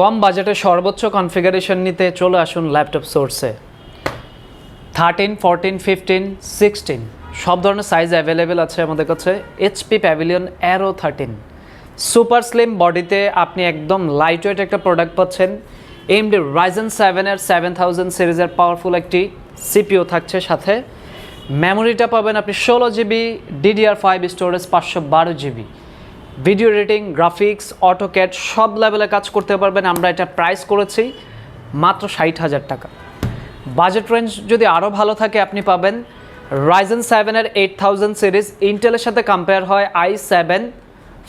কম বাজেটে সর্বোচ্চ কনফিগারেশন নিতে চলে আসুন ল্যাপটপ সোর্সে থার্টিন ফোরটিন ফিফটিন সিক্সটিন সব ধরনের সাইজ অ্যাভেলেবেল আছে আমাদের কাছে। HP pavilion aero thirteen super slim বডিতে আপনি একদম লাইট ওয়েট একটা প্রোডাক্ট পাচ্ছেন। এমডি রাইজেন সেভেনের সেভেন থাউজেন্ড সিরিজের পাওয়ারফুল একটি সিপিও থাকছে সাথে। মেমোরিটা পাবেন আপনি ষোলো জিবি ডিডিআর ফাইভ স্টোরেজ পাঁচশো বারো জিবি ভিডিও রেটিং গ্রাফিক্স অটোক্যাট সব লেভেলে কাজ করতে পারবেন। আমরা এটা প্রাইস করেছি মাত্র ষাট হাজার টাকা। বাজেট রেঞ্জ যদি আরও ভালো থাকে, আপনি পাবেন রাইজেন সেভেনের এইট থাউজেন্ড সিরিজ ইন্টেলের সাথে কম্পেয়ার হয় আই সেভেন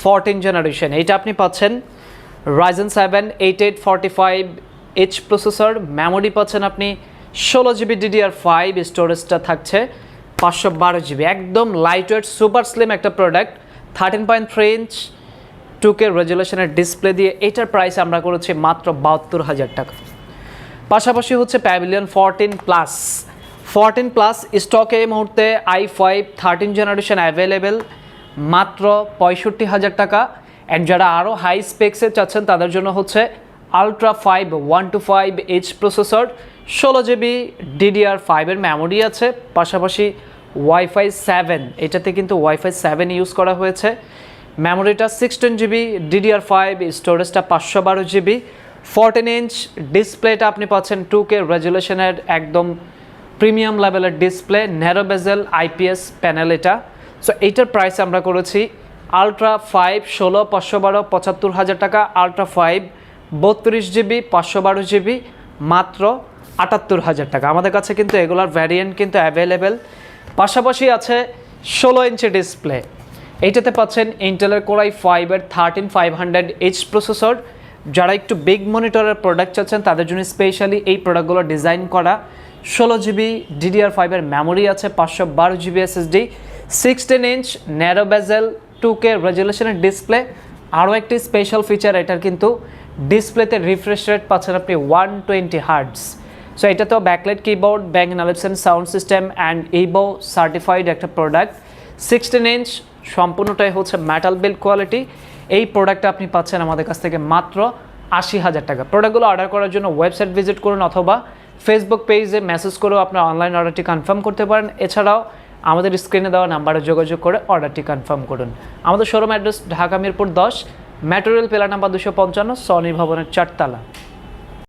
ফোরটিন জেনারেশন এইটা আপনি পাচ্ছেন Ryzen seven eight eight forty five H processor memory পাচ্ছেন আপনি ষোলো জিবি ডিডিআর ফাইভ স্টোরেজটা থাকছে পাঁচশো বারো জিবি একদম লাইট ওয়েট সুপার স্লিম একটা product thirteen point three inch two K রেজুলেশনের display দিয়ে এটার প্রাইস আমরা করেছি মাত্র বাহাত্তর হাজার টাকা। পাশাপাশি হচ্ছে pavilion fourteen plus fourteen plus স্টকে এই মুহূর্তে i five thirteen generation available মাত্র পঁয়ষট্টি হাজার টাকা। অ্যান্ড যারা আরও হাই স্পেক্সে চাচ্ছেন, তাদের জন্য হচ্ছে ultra five one two five H processor ষোলো জিবি ডিডিআর ফাইভের মেমোরি আছে। পাশাপাশি ওয়াইফাই সেভেন এটাতে কিন্তু ওয়াইফাই সেভেন ইউজ করা হয়েছে। মেমোরিটা সিক্সটিন জিবি ডিডিআর ফাইভ স্টোরেজটা পাঁচশো বারো জিবি ফোরটিন ইঞ্চ ডিসপ্লেটা আপনি পাচ্ছেন টু কে রেজুলেশনের একদম প্রিমিয়াম লেভেলের display narrow bezel IPS panel এটা। সো এইটার প্রাইস আমরা করেছি আলট্রা ফাইভ ষোলো, পাঁচশো বারো, পঁচাত্তর হাজার টাকা আলট্রা ফাইভ বত্রিশ জিবি পাঁচশো বারো জিবি মাত্র আটাত্তর হাজার টাকা। আমাদের কাছে কিন্তু এগুলার ভ্যারিয়েন্ট কিন্তু অ্যাভেলেবেল পাশাপাশি আছে ষোলো ইঞ্চি ডিসপ্লে। এইটাতে পাচ্ছেন ইন্টেলের কোরাই ফাইভের thirteen five hundred H processor যারা একটু বিগ মনিটরের প্রোডাক্ট চাচ্ছেন, তাদের জন্য স্পেশালি এই প্রোডাক্টগুলো ডিজাইন করা। ষোলো জিবি ডিডিআর ফাইভের মেমোরি আছে, পাঁচশো বারো GB SSD sixteen inch narrow bezel two K রেজুলেশনের display আরও একটি স্পেশাল ফিচার এটার কিন্তু ডিসপ্লেতে রিফ্রেশ রেট পাচ্ছেন আপনি ওয়ান টোয়েন্টি হার্টস সো এটা তো backlight keyboard Bang নালেপসেন sound system and Evo certified একটা প্রোডাক্ট সিক্সটিন ইঞ্চ সম্পূর্ণটাই হচ্ছে মেটাল বিল্ড কোয়ালিটি এই প্রোডাক্টটা আপনি পাচ্ছেন আমাদের কাছ থেকে মাত্র আশি হাজার টাকা। প্রোডাক্টগুলো অর্ডার করার জন্য ওয়েবসাইট ভিজিট করুন অথবা ফেসবুক পেজে মেসেজ করেও আপনার অনলাইন অর্ডারটি কনফার্ম করতে পারেন। এছাড়াও আমাদের স্ক্রিনে দেওয়া নাম্বারে যোগাযোগ করে অর্ডারটি কনফার্ম করুন। আমাদের শোরুম অ্যাড্রেস ঢাকা মিরপুর দশ ম্যাটেরিয়াল পেলা নাম্বার দুশো পঞ্চান্ন সনি ভবনের চারতলা।